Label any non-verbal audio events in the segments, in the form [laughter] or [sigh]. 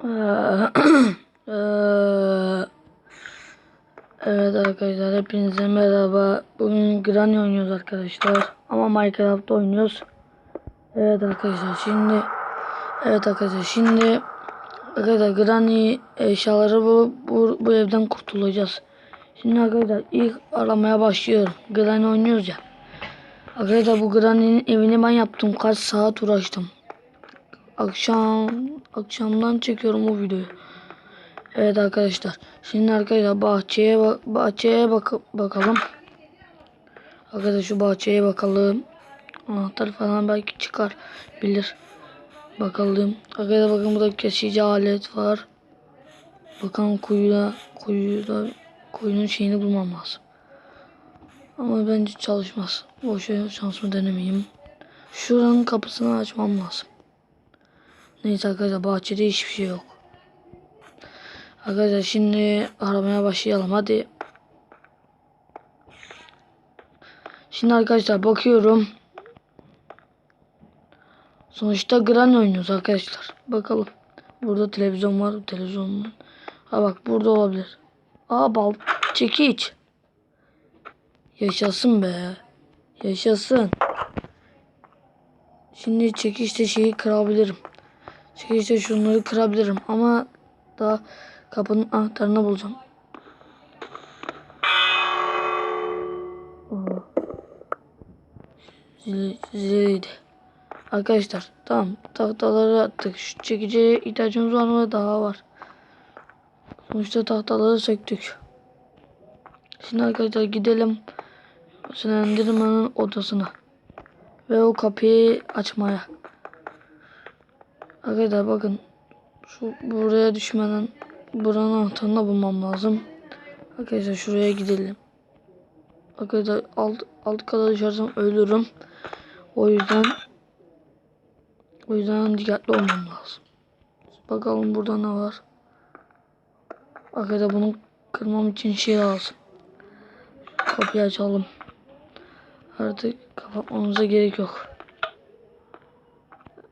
[clears throat] Ee, evet arkadaşlar hepinize merhaba. Bugün Granny oynuyoruz arkadaşlar. Ama Minecraft oynuyoruz. Evet arkadaşlar şimdi Evet arkadaşlar şimdi Arkadaşlar Granny eşyaları bulup bu, bu evden kurtulacağız. Şimdi arkadaşlar ilk aramaya başlıyorum. Granny oynuyoruz ya. Arkadaşlar bu Granny'nin evini ben yaptım. Kaç saat uğraştım. Akşam akşamdan çekiyorum bu videoyu. Evet arkadaşlar. Şimdi arkadaşlar bahçeye bak bahçeye bak bakalım. Arkadaşlar şu bahçeye bakalım. Anahtar falan belki çıkar bilir. Bakalım. Arkadaşlar bakın burada kesici alet var. Bakalım kuyuda kuyuda kuyunun şeyini bulmam lazım. Ama bence çalışmaz. Boşa şansımı denemeyeyim. Şuranın kapısını açmam lazım. Neyse arkadaşlar bahçede hiçbir şey yok. Arkadaşlar şimdi aramaya başlayalım hadi. Şimdi arkadaşlar bakıyorum. Sonuçta Granny oynuyoruz arkadaşlar. Bakalım. Burada televizyon var. Televizyonun. Ha bak burada olabilir. Aa bal çekiç. Yaşasın be. Yaşasın. Şimdi çekişte şeyi kırabilirim. Çekişte şunları kırabilirim ama daha kapının anahtarını bulacağım. Oo. Zil. Arkadaşlar tamam tahtaları attık. Şu çekiciye ihtiyacımız var mı? Daha var. Sonuçta tahtaları söktük. Şimdi arkadaşlar gidelim. Slenderman'ın odasına. Ve o kapıyı açmaya. Arkadaşlar bakın. Şu buraya düşmeden buranın anahtarını bulmam lazım. Arkadaşlar şuraya gidelim. Arkadaşlar alt, alt kata düşersem ölürüm. O yüzden o yüzden dikkatli olmam lazım. Bakalım burada ne var. Arkadaşlar bunu kırmam için şey lazım. Kapıyı açalım. Artık kapatmamıza gerek yok.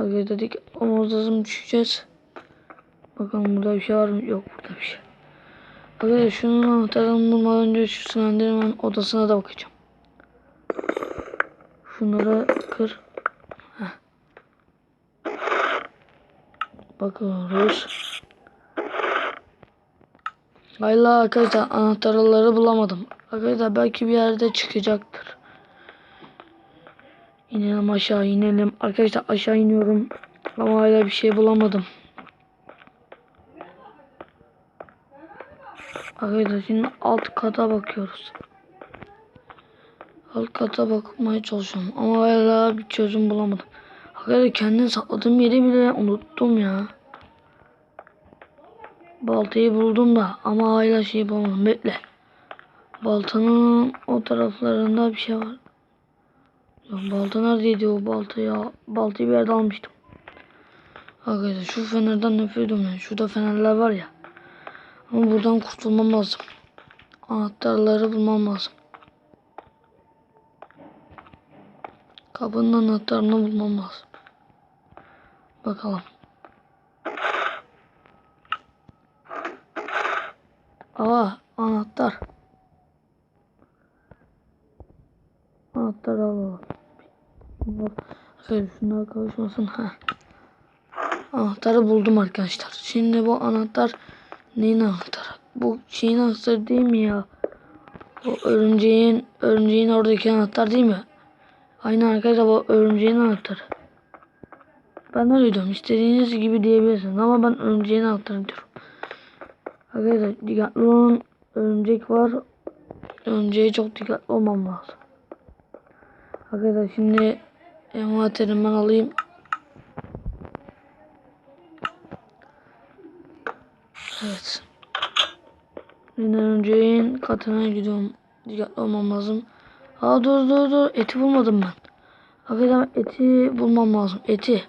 Arkadaşlar dedik olmamız lazım düşeceğiz. Bakalım burada bir şey var mı? Yok burada bir şey. Arkadaşlar şunun anahtarını bulmadan önce şu Slenderman odasına da bakacağım. Şunları kır. Heh. Bakıyoruz. Hayır arkadaşlar anahtarları bulamadım. Arkadaşlar belki bir yerde çıkacaktır. İnelim aşağı inelim. Arkadaşlar aşağı iniyorum. Ama hala bir şey bulamadım. Arkadaşlar şimdi alt kata bakıyoruz. Alt kata bakmaya çalışıyorum. Ama hala bir çözüm bulamadım. Arkadaşlar kendini sakladığım yeri bile unuttum ya. Baltayı buldum da ama hala şey bulamadım. Bekle. Baltanın o taraflarında bir şey var. Ya balta neredeydi o balta ya? Baltayı bir yerde almıştım. Arkadaşlar şu fenerden nefret ediyorum yani. Şurada fenerler var ya. Ama buradan kurtulmam lazım. Anahtarları bulmam lazım. Kapının anahtarını bulmam lazım. Bakalım. Aa. Anahtar alalım. Arkadaşlar şunlar karışmasın. Heh. Anahtarı buldum arkadaşlar. Şimdi bu anahtar neyin anahtarı? Bu şeyin anahtarı değil mi ya? O örümceğin örümceğin oradaki anahtar değil mi? Aynen arkadaşlar bu örümceğin anahtarı. Ben de duydum. İstediğiniz gibi diyebilirsiniz ama ben örümceğin anahtarı diyorum. Arkadaşlar dikkatli olun. Örümcek var. Örümceğe çok dikkatli olmam lazım. Arkadaşlar şimdi envanterimi ben alayım. Evet. Yine örümceğin katına gidiyorum. Dikkatli olmam lazım. Aa dur dur dur. Eti bulmadım ben. Arkadaşlar eti bulmam lazım. Eti.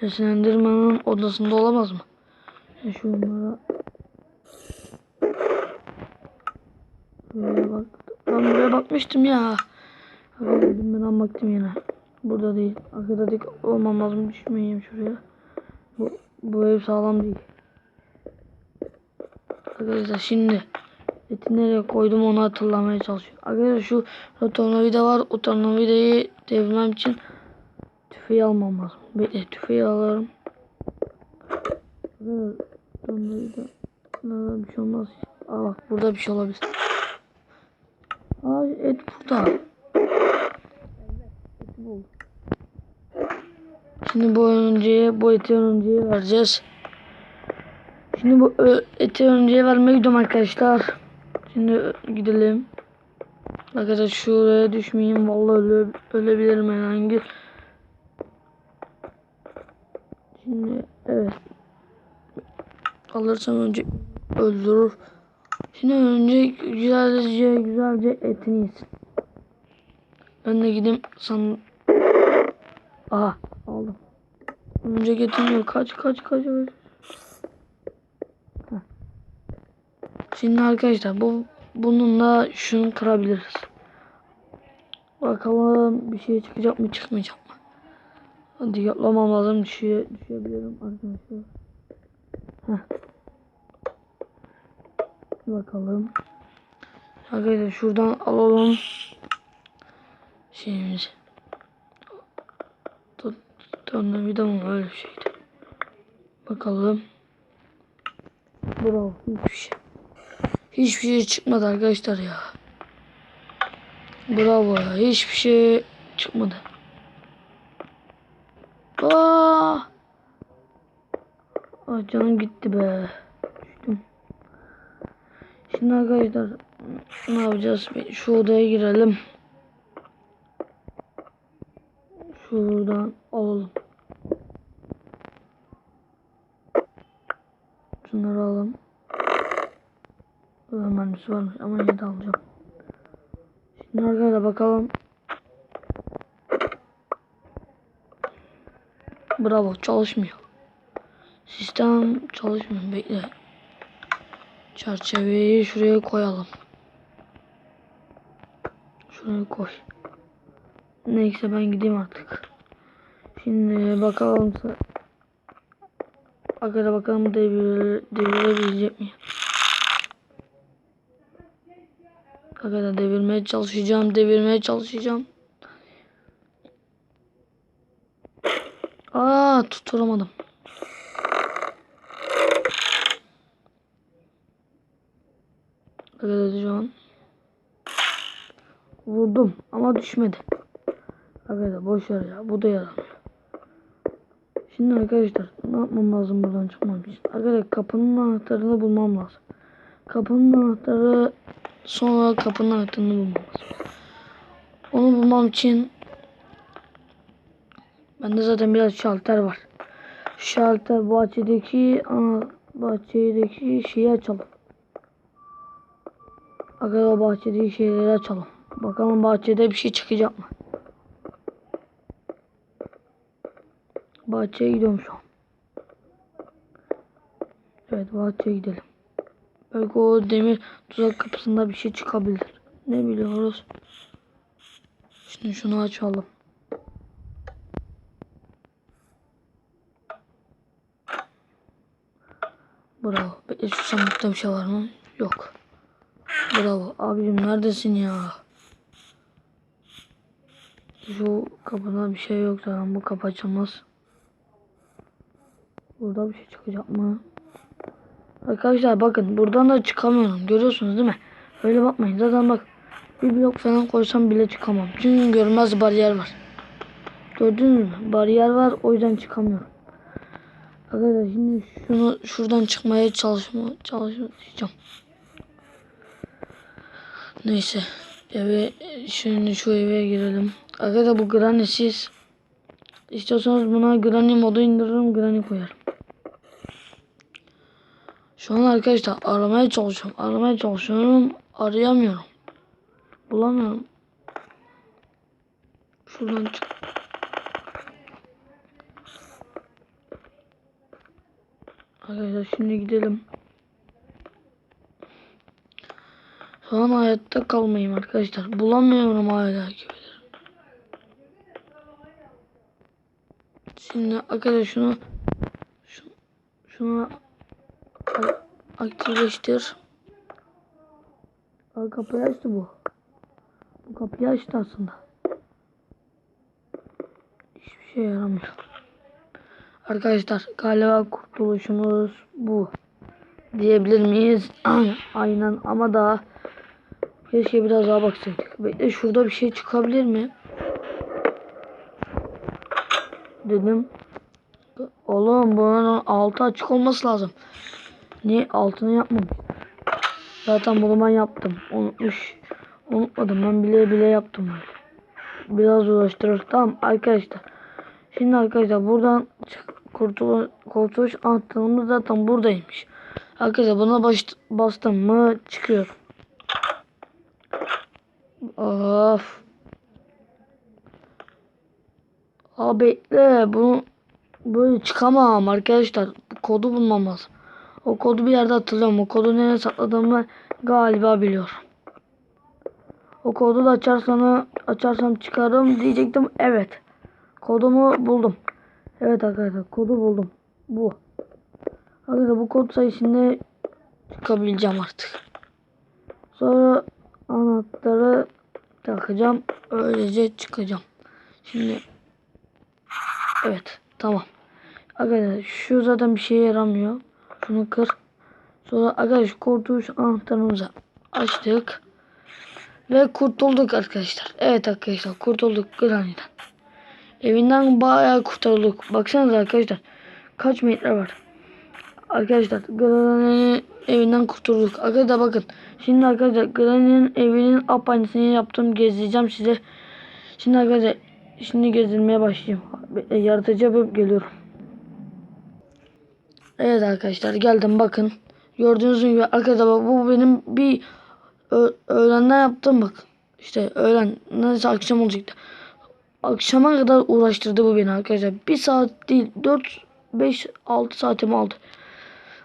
Seslendirmenin odasında olamaz mı? Şunlara Buraya bak. Ben buraya bakmıştım ya. Ben baktım yine. Burada değil. Arkada dik olmam lazım. Düşmeyeyim şuraya. Bu bu ev sağlam değil. Arkadaşlar şimdi eti nereye koydum onu hatırlamaya çalışıyorum. Arkadaşlar şu tornavida var. O tornavidayı devirmem için tüfeği almam lazım. Bekle tüfeği alırım. Arkadaşlar tornavida bir şey olmaz. Aa bak burada bir şey olabilir. Aa et burada. Eti buldum. Şimdi bu önceye, bu eti önceye vereceğiz. Şimdi bu eti önceye vermeye gidiyorum arkadaşlar. Şimdi gidelim. Arkadaşlar şuraya düşmeyeyim. Vallahi öle, ölebilirim herhangi. Şimdi evet. Alırsam önce öldürür. Şimdi önce güzelce güzelce etini yesin. Ben de gideyim san... Aha aldım. Önce getirmiyor. Kaç kaç kaç. Heh. Şimdi arkadaşlar bu bununla şunu kırabiliriz. Bakalım bir şey çıkacak mı çıkmayacak mı? Hadi yaplamam lazım düşüyor, düşebilirim arkadaşlar. Heh. Bakalım. Arkadaşlar şuradan alalım şeyimizi. Tornavida mı öyle bir şeydi. Bakalım. Bravo hiçbir şey. Hiçbir şey çıkmadı arkadaşlar ya. Bravo ya hiçbir şey çıkmadı. Aa! Ay canım gitti be. Şimdi arkadaşlar ne yapacağız? Şu odaya girelim. Şuradan alalım. Şunları alalım. Burada mermisi varmış ama yine de alacağım. Şimdi arkadaşlar bakalım. Bravo çalışmıyor. Sistem çalışmıyor. Bekle. Çerçeveyi şuraya koyalım. Şuraya koy. Neyse ben gideyim artık. Şimdi bakalım. Arkadaşlar bakalım devir, devirebilecek miyim? Arkadaşlar devirmeye çalışacağım. Devirmeye çalışacağım. Aa tutturamadım. Arkadaşlar şu an vurdum ama düşmedi. Arkadaşlar boş ver ya. Bu da yaramıyor. Şimdi arkadaşlar ne yapmam lazım buradan çıkmam için? Arkadaşlar kapının anahtarını bulmam lazım. Kapının anahtarı sonra kapının anahtarını bulmam lazım. Onu bulmam için bende zaten biraz şalter var. Şalter bahçedeki ana bahçedeki şeyi açalım. Arkadaşlar bahçedeki şeyleri açalım. Bakalım bahçede bir şey çıkacak mı? Bahçeye gidiyorum şu an. Evet bahçeye gidelim. Belki o demir tuzak kapısında bir şey çıkabilir. Ne biliyoruz. Şimdi şunu açalım. Bravo. Bekle şu sandıkta bir şey var mı? Yok. Bravo. Abicim neredesin ya? Şu kapıda bir şey yok zaten. Bu kapı açılmaz. Burada bir şey çıkacak mı? Arkadaşlar bakın buradan da çıkamıyorum. Görüyorsunuz değil mi? Öyle bakmayın. Zaten bak bir blok falan koysam bile çıkamam. Çünkü görmez bariyer var. Gördünüz mü? Bariyer var. O yüzden çıkamıyorum. Arkadaşlar şimdi şunu şuradan çıkmaya çalışma çalışacağım. Neyse. Eve şimdi şu eve girelim. Arkadaşlar bu granny siz istiyorsanız buna granny modu indiririm granny koyarım. Şu an arkadaşlar aramaya çalışıyorum. Aramaya çalışıyorum. Arayamıyorum. Bulamıyorum. Şuradan çık. Arkadaşlar şimdi gidelim. Şu an hayatta kalmayayım arkadaşlar. Bulamıyorum hala gibidir. Şimdi arkadaşlar şunu, şunu Şunu aktifleştir. Aa, kapıyı açtı bu. Bu kapıyı açtı aslında. Hiçbir şey yaramıyor. Arkadaşlar galiba kurtuluşumuz bu. Diyebilir miyiz? [clears throat] Aynen ama daha keşke biraz daha baksaydık. Bekle şurada bir şey çıkabilir mi? Dedim. Oğlum bunun altı açık olması lazım. Niye altını yapmamış? Zaten bunu ben yaptım. Unutmuş. Unutmadım. Ben bile bile yaptım. Biraz uğraştırır. Tamam arkadaşlar. Şimdi arkadaşlar buradan kurtuluş, kurtuluş anahtarımız zaten buradaymış. Arkadaşlar buna baş, bastım mı çıkıyor. Of. Abi bekle bunu böyle çıkamam arkadaşlar. Kodu bulmam lazım. O kodu bir yerde hatırlıyorum. O kodu nereye sakladığımı galiba biliyorum. O kodu da açarsam, açarsam çıkarım diyecektim. Evet. Kodumu buldum. Evet arkadaşlar kodu buldum. Bu. Arkadaşlar bu kod sayesinde çıkabileceğim artık. Sonra anahtarı takacağım. Öylece çıkacağım. Şimdi evet tamam. Arkadaşlar şu zaten bir şeye yaramıyor. Şunu kır. Sonra arkadaşlar kurtuluş anahtarımızı açtık. Ve kurtulduk arkadaşlar. Evet arkadaşlar kurtulduk Granny'den. Evinden bayağı kurtulduk. Baksanıza arkadaşlar. Kaç metre var. Arkadaşlar Granny'nin evinden kurtulduk. Arkadaşlar bakın. Şimdi arkadaşlar Granny'nin evinin apansını yaptım. Gezeceğim size. Şimdi arkadaşlar şimdi gezdirmeye başlayayım. Yaratıcı yapıp geliyorum. Evet arkadaşlar geldim bakın. Gördüğünüz gibi arkadaşlar bak, bu benim bir öğlenden yaptım bak. İşte öğlen neyse akşam olacaktı. Akşama kadar uğraştırdı bu beni arkadaşlar. Bir saat değil 4 5 6 saatimi aldı.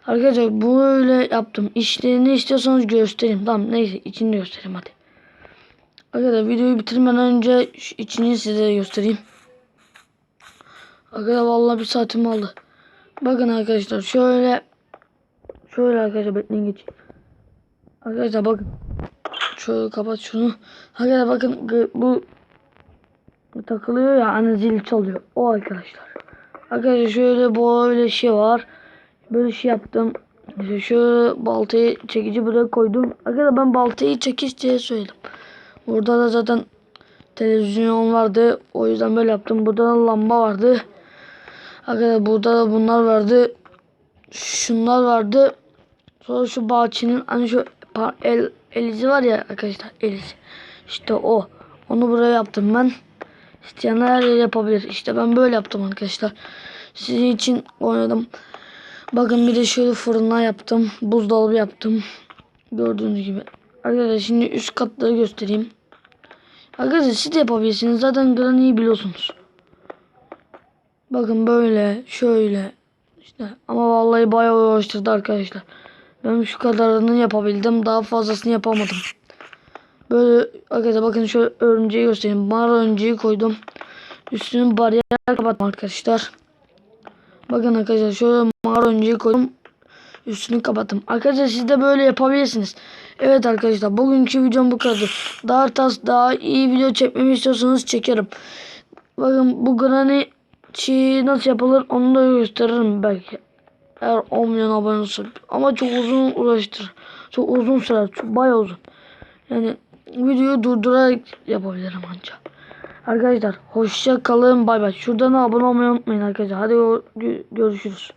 Arkadaşlar böyle yaptım. İşlerini istiyorsanız göstereyim. Tamam neyse içini göstereyim hadi. Arkadaşlar videoyu bitirmeden önce içini size göstereyim. Arkadaşlar vallahi bir saatimi aldı. Bakın arkadaşlar şöyle şöyle arkadaşlar bekleyin geç. Arkadaşlar bakın. Şöyle kapat şunu. Arkadaşlar bakın bu takılıyor ya hani zil çalıyor. O arkadaşlar. Arkadaşlar şöyle böyle şey var. Böyle şey yaptım. İşte şöyle baltayı çekici buraya koydum. Arkadaşlar ben baltayı çekiç diye söyledim. Burada da zaten televizyon vardı. O yüzden böyle yaptım. Burada da lamba vardı. Arkadaşlar burada da bunlar vardı. Şunlar vardı. Sonra şu bahçenin hani şu el, elizi var ya arkadaşlar elizi. İşte o. Onu buraya yaptım ben. İsteyenler her yere yapabilir. İşte ben böyle yaptım arkadaşlar. Sizin için oynadım. Bakın bir de şöyle fırınlar yaptım. Buzdolabı yaptım. Gördüğünüz gibi. Arkadaşlar şimdi üst katları göstereyim. Arkadaşlar siz de yapabilirsiniz. Zaten Granny'yi biliyorsunuz. Bakın böyle şöyle işte ama vallahi bayağı uğraştırdı arkadaşlar. Ben şu kadarını yapabildim. Daha fazlasını yapamadım. Böyle arkadaşlar bakın şöyle örümceği göstereyim. Mağara örümceği koydum. Üstünü bariyer kapattım arkadaşlar. Bakın arkadaşlar şöyle mağara örümceği koydum. Üstünü kapattım. Arkadaşlar siz de böyle yapabilirsiniz. Evet arkadaşlar bugünkü videom bu kadar. Daha tas daha iyi video çekmemi istiyorsanız çekerim. Bakın bu granny çiğ nasıl yapılır onu da gösteririm belki. Eğer 10 milyon abone olursa. Ama çok uzun uğraştır. Çok uzun sürer. Çok bayağı uzun. Yani videoyu durdurarak yapabilirim anca. Arkadaşlar hoşça kalın bay bay. Şuradan abone olmayı unutmayın arkadaşlar. Hadi gö- görüşürüz.